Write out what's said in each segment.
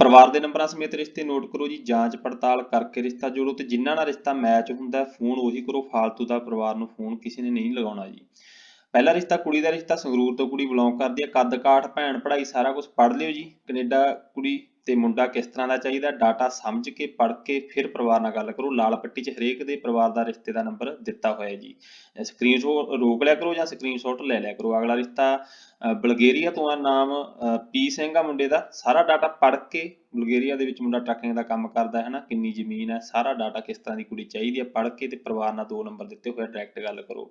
ਪਰਿਵਾਰ ਦੇ ਨੰਬਰਾਂ ਸਮੇਤ ਰਿਸ਼ਤੇ ਨੋਟ ਕਰੋ ਜੀ, ਜਾਂਚ ਪੜਤਾਲ ਕਰਕੇ ਰਿਸ਼ਤਾ ਜੋੜੋ ਤੇ ਜਿਨ੍ਹਾਂ ਨਾਲ ਰਿਸ਼ਤਾ ਮੈਚ ਹੁੰਦਾ ਫੋਨ ਉਹੀ ਕਰੋ, ਫਾਲਤੂ ਦਾ ਪਰਿਵਾਰ ਨੂੰ ਫੋਨ ਕਿਸੇ ਨੇ ਨਹੀਂ ਲਗਾਉਣਾ ਜੀ। ਪਹਿਲਾ ਰਿਸ਼ਤਾ ਕੁੜੀ ਦਾ, ਰਿਸ਼ਤਾ ਸੰਗਰੂਰ ਤੋਂ ਕੁੜੀ ਬਿਲੋਂਗ ਕਰਦੀ ਹੈ ਕੱਦ ਕਾਠ ਭੈਣ ਪੜ੍ਹਾਈ ਸਾਰਾ ਕੁਝ ਪੜ੍ਹ ਲਿਓ ਜੀ, ਕੈਨੇਡਾ ਕੁੜੀ ਤੇ ਮੁੰਡਾ ਕਿਸ ਤਰ੍ਹਾਂ ਦਾ ਚਾਹੀਦਾ? ਡਾਟਾ ਸਮਝ ਕੇ, ਪੜ੍ਹ ਕੇ ਫਿਰ ਪਰਿਵਾਰ ਨਾਲ ਗੱਲ ਕਰੋ। ਲਾਲ ਪੱਟੀ 'ਚ ਹਰੇਕ ਦੇ ਪਰਿਵਾਰ ਦਾ ਰਿਸ਼ਤੇ ਦਾ ਨੰਬਰ ਦਿੱਤਾ ਹੋਇਆ ਹੈ ਜੀ। ਸਕਰੀਨਸ਼ਾਟ ਰੋਕ ਲਿਆ ਕਰੋ ਜਾਂ ਸਕਰੀਨਸ਼ਾਟ ਲੈ ਲਿਆ ਕਰੋ। ਅਗਲਾ ਰਿਸ਼ਤਾ ਬਲਗੇਰੀਆ ਤੋਂ ਆ ਨਾਮ ਪੀ ਸਿੰਘ ਆ ਮੁੰਡੇ ਦਾ। ਸਾਰਾ ਡਾਟਾ ਪੜ੍ਹ ਕੇ ਬਲਗੇਰੀਆ ਦੇ ਵਿੱਚ ਮੁੰਡਾ ਟਰੱਕਿੰਗ ਦਾ ਕੰਮ ਕਰਦਾ ਹੈ ਨਾ, ਕਿੰਨੀ ਜ਼ਮੀਨ ਹੈ, ਸਾਰਾ ਡਾਟਾ ਕਿਸ ਤਰ੍ਹਾਂ ਦੀ ਕੁੜੀ ਚਾਹੀਦੀ ਹੈ, ਪੜ੍ਹ ਕੇ ਤੇ ਪਰਿਵਾਰ ਨਾਲ ਦੋ ਨੰਬਰ ਦਿੱਤੇ ਹੋਏ ਡਾਇਰੈਕਟ ਗੱਲ ਕਰੋ।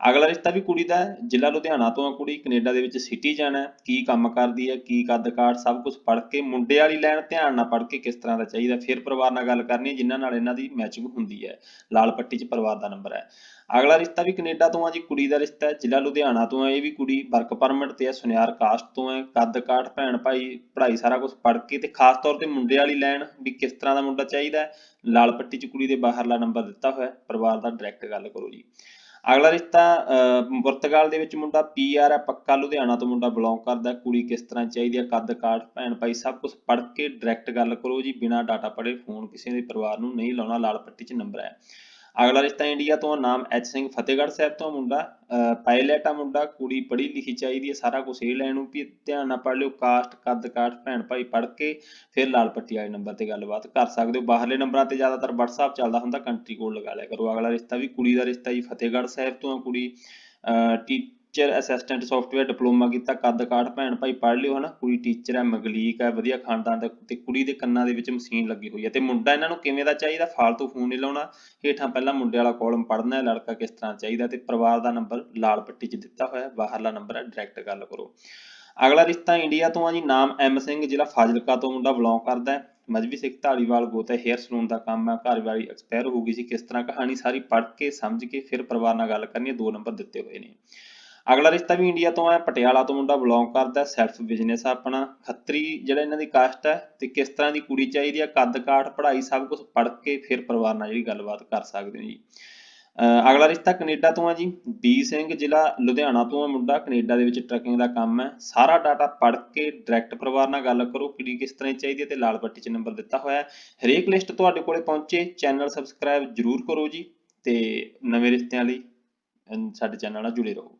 ਅਗਲਾ ਰਿਸ਼ਤਾ ਵੀ ਕੁੜੀ ਦਾ ਹੈ, ਜ਼ਿਲ੍ਹਾ ਲੁਧਿਆਣਾ ਤੋਂ ਆ ਕੁੜੀ, ਕੈਨੇਡਾ ਦੇ ਵਿੱਚ ਸਿਟੀ ਜਾਣਾ ਕੀ ਕੰਮ ਕਰਦੀ ਹੈ, ਕੀ ਕੱਦ ਕਾਠ ਸਭ ਕੁਝ ਪੜ੍ਹ ਕੇ ਮੁੰਡੇ ਵਾਲੀ ਲਾਈਨ ਧਿਆਨ ਨਾਲ ਪੜ੍ਹ ਕੇ ਕਿਸ ਤਰ੍ਹਾਂ ਦਾ ਚਾਹੀਦਾ, ਫਿਰ ਪਰਿਵਾਰ ਨਾਲ ਗੱਲ ਕਰਨੀ ਜਿਨ੍ਹਾਂ ਨਾਲ ਇਹਨਾਂ ਦੀ ਮੈਚਿੰਗ ਹੁੰਦੀ ਹੈ, ਲਾਲ ਪੱਟੀ 'ਚ ਪਰਿਵਾਰ ਦਾ ਨੰਬਰ ਹੈ। ਅਗਲਾ ਰਿਸ਼ਤਾ ਵੀ ਕੈਨੇਡਾ ਤੋਂ ਆ ਜੀ, ਕੁੜੀ ਦਾ ਰਿਸ਼ਤਾ ਹੈ, ਜ਼ਿਲ੍ਹਾ ਲੁਧਿਆਣਾ ਤੋਂ ਹੈ, ਇਹ ਵੀ ਕੁੜੀ ਵਰਕ ਪਰਮਿਟ ਤੇ ਹੈ, ਸੁਨਿਆਰ ਕਾਸਟ ਤੋਂ ਹੈ, ਕੱਦ ਕਾਠ, ਭੈਣ ਭਾਈ, ਪੜ੍ਹਾਈ ਸਾਰਾ ਕੁਝ ਪੜ੍ਹ ਕੇ ਤੇ ਖਾਸ ਤੌਰ ਤੇ ਮੁੰਡੇ ਵਾਲੀ ਲਾਈਨ ਵੀ ਕਿਸ ਤਰ੍ਹਾਂ ਦਾ ਮੁੰਡਾ ਚਾਹੀਦਾ ਹੈ, ਲਾਲ ਪੱਟੀ 'ਚ ਕੁੜੀ ਦੇ ਬਾਹਰਲਾ ਨੰਬਰ ਦਿੱਤਾ ਹੋਇਆ ਪਰਿਵਾਰ ਦਾ ਡਾਇਰੈਕਟ ਗੱਲ ਕਰੋ ਜੀ। ਅਗਲਾ ਰਿਸ਼ਤਾ ਪੁਰਤਗਾਲ ਦੇ ਵਿੱਚ ਮੁੰਡਾ ਪੀਆਰ ਹੈ, ਪੱਕਾ ਲੁਧਿਆਣਾ ਤੋਂ ਮੁੰਡਾ ਬਿਲੋਂਗ ਕਰਦਾ ਕੁੜੀ ਕਿਸ ਤਰ੍ਹਾਂ ਚਾਹੀਦੀ ਹੈ? ਕੱਦ, ਕਾਠ, ਭੈਣ, ਭਾਈ ਸਭ ਕੁਝ ਪੜ੍ਹ ਕੇ ਡਾਇਰੈਕਟ ਗੱਲ ਕਰੋ ਜੀ, ਬਿਨਾਂ ਡਾਟਾ ਪੜ੍ਹੇ ਫੋਨ ਕਿਸੇ ਦੇ ਪਰਿਵਾਰ ਨੂੰ ਨਹੀਂ ਲਾਉਣਾ, ਲਾਲ ਪੱਟੀ 'ਚ ਨੰਬਰ ਹੈ। ਅਗਲਾ ਰਿਸ਼ਤਾ ਇੰਡੀਆ ਤੋਂ ਨਾਮ ਐਚ ਸਿੰਘ ਫਤਿਹਗੜ੍ਹ ਸਾਹਿਬ ਤੋਂ ਮੁੰਡਾ। ਪਾਇਲਟ ਆ ਮੁੰਡਾ, ਕੁੜੀ ਪੜ੍ਹੀ ਲਿਖੀ ਚਾਹੀਦੀ ਹੈ ਸਾਰਾ ਕੁਝ ਇਹ ਲੈਣ ਨੂੰ ਵੀ ਧਿਆਨ ਨਾਲ ਪੜ੍ਹ ਲਿਓ ਕਾਸਟ ਕੱਦ ਕਾਠ, ਭੈਣ ਭਾਈ ਪੜ੍ਹ ਕੇ ਫਿਰ ਲਾਲ ਪੱਟੀ ਵਾਲੇ ਨੰਬਰ ਤੇ ਗੱਲਬਾਤ ਕਰ ਸਕਦੇ ਹੋ। ਬਾਹਰਲੇ ਨੰਬਰਾਂ ਤੇ ਜ਼ਿਆਦਾਤਰ WhatsApp ਚੱਲਦਾ ਹੁੰਦਾ ਕੰਟਰੀ ਕੋਡ ਲਗਾ ਲਿਆ ਕਰੋ। ਅਗਲਾ ਰਿਸ਼ਤਾ ਵੀ ਕੁੜੀ ਦਾ ਰਿਸ਼ਤਾ ਜੀ, ਫਤਿਹਗੜ੍ਹ ਸਾਹਿਬ ਤੋਂ ਆ ਕੁੜੀ। T teacher assistant software diploma ਕੀਤਾ, ਕੱਦ ਕਾਠ, ਭੈਣ ਭਾਈ ਪੜ੍ਹ ਲਿਓ ਹਨਾ। ਕੁੜੀ ਟੀਚਰ ਹੈ, ਮਗਲੀਕ ਹੈ, ਵਧੀਆ ਖਾਨਦਾਨ ਦਾ, ਤੇ ਕੁੜੀ ਦੇ ਕੰਨਾਂ ਦੇ ਵਿੱਚ ਮਸ਼ੀਨ ਲੱਗੀ ਹੋਈ ਹੈ। ਤੇ ਮੁੰਡਾ ਇਹਨਾਂ ਨੂੰ ਕਿਵੇਂ ਦਾ ਚਾਹੀਦਾ? ਫਾਲਤੂ ਫੋਨ ਨਹੀਂ ਲਾਉਣਾ। ਹੇਠਾਂ ਪਹਿਲਾਂ ਮੁੰਡੇ ਵਾਲਾ ਕਾਲਮ ਪੜ੍ਹਨਾ ਹੈ, ਲੜਕਾ ਕਿਸ ਤਰ੍ਹਾਂ ਚਾਹੀਦਾ? ਤੇ ਪਰਿਵਾਰ ਦਾ ਨੰਬਰ ਲਾਲ ਪੱਟੀ 'ਚ ਦਿੱਤਾ ਹੋਇਆ ਬਾਹਰਲਾ ਨੰਬਰ ਹੈ ਡਾਇਰੈਕਟ ਗੱਲ ਕਰੋ। ਅਗਲਾ ਰਿਸ਼ਤਾ ਇੰਡੀਆ ਤੋਂ ਆ ਜੀ, ਨਾਮ ਐਮ ਸਿੰਘ, ਜ਼ਿਲ੍ਹਾ ਫਾਜ਼ਿਲਕਾ ਤੋਂ ਮੁੰਡਾ ਬਿਲੋਂਗ ਕਰਦਾ ਹੈ। ਮਜਬੀ ਸਿੱਖ ਢਾਲੀਵਾਲ ਗੋਤ ਹੈ ਹੇਅਰ ਸਲੂਨ ਦਾ ਕੰਮ ਹੈ ਘਰਵਾਲੀ ਐਕਸਪਾਇਰ ਹੋ ਗਈ ਸੀ। ਕਿਸ ਤਰ੍ਹਾਂ ਕਹਾਣੀ ਸਾਰੀ ਪੜ੍ਹ ਕੇ, ਸਮਝ ਕੇ, ਫਿਰ ਪਰਿਵਾਰ ਨਾਲ ਗੱਲ ਕਰਨੀ ਹੈ, ਦੋ ਨੰਬਰ ਦਿੱਤੇ ਹੋਏ ਨੇ। ਅਗਲਾ ਰਿਸ਼ਤਾ ਵੀ ਇੰਡੀਆ ਤੋਂ ਹੈ, ਪਟਿਆਲਾ ਤੋਂ ਮੁੰਡਾ ਬਿਲੋਂਗ ਕਰਦਾ ਸੈਲਫ ਬਿਜ਼ਨਸ ਆ ਆਪਣਾ। ਖੱਤਰੀ ਜਿਹੜਾ ਇਹਨਾਂ ਦੀ ਕਾਸਟ ਹੈ ਤੇ ਕਿਸ ਤਰ੍ਹਾਂ ਦੀ ਕੁੜੀ ਚਾਹੀਦੀ ਹੈ, ਕੱਦ ਕਾਠ, ਪੜ੍ਹਾਈ ਸਭ ਕੁਝ ਪੜ੍ਹ ਕੇ ਫਿਰ ਪਰਿਵਾਰ ਨਾਲ ਜਿਹੜੀ ਗੱਲਬਾਤ ਕਰ ਸਕਦੇ ਹੋ ਜੀ। ਅਗਲਾ ਰਿਸ਼ਤਾ ਕੈਨੇਡਾ ਤੋਂ ਹੈ ਜੀ, ਬੀ ਸਿੰਘ ਜ਼ਿਲ੍ਹਾ ਲੁਧਿਆਣਾ ਤੋਂ ਹੈ ਮੁੰਡਾ। ਕੈਨੇਡਾ ਦੇ ਵਿੱਚ ਟਰੱਕਿੰਗ ਦਾ ਕੰਮ ਹੈ। ਸਾਰਾ ਡਾਟਾ ਪੜ੍ਹ ਕੇ ਡਾਇਰੈਕਟ ਪਰਿਵਾਰ ਨਾਲ ਗੱਲ ਕਰੋ, ਕੁੜੀ ਕਿਸ ਤਰ੍ਹਾਂ ਚਾਹੀਦੀ ਹੈ ਤੇ ਲਾਲ ਪੱਟੀ 'ਚ ਨੰਬਰ ਦਿੱਤਾ ਹੋਇਆ ਹੈ। ਹਰੇਕ ਲਿਸਟ ਤੁਹਾਡੇ ਕੋਲੇ ਪਹੁੰਚੇ ਚੈਨਲ ਸਬਸਕ੍ਰਾਈਬ ਜਰੂਰ ਕਰੋ ਜੀ ਤੇ ਨਵੇਂ ਰਿਸ਼ਤਿਆਂ ਲਈ ਸਾਡੇ ਚੈਨਲ ਨਾਲ ਜੁੜੇ ਰਹੋ।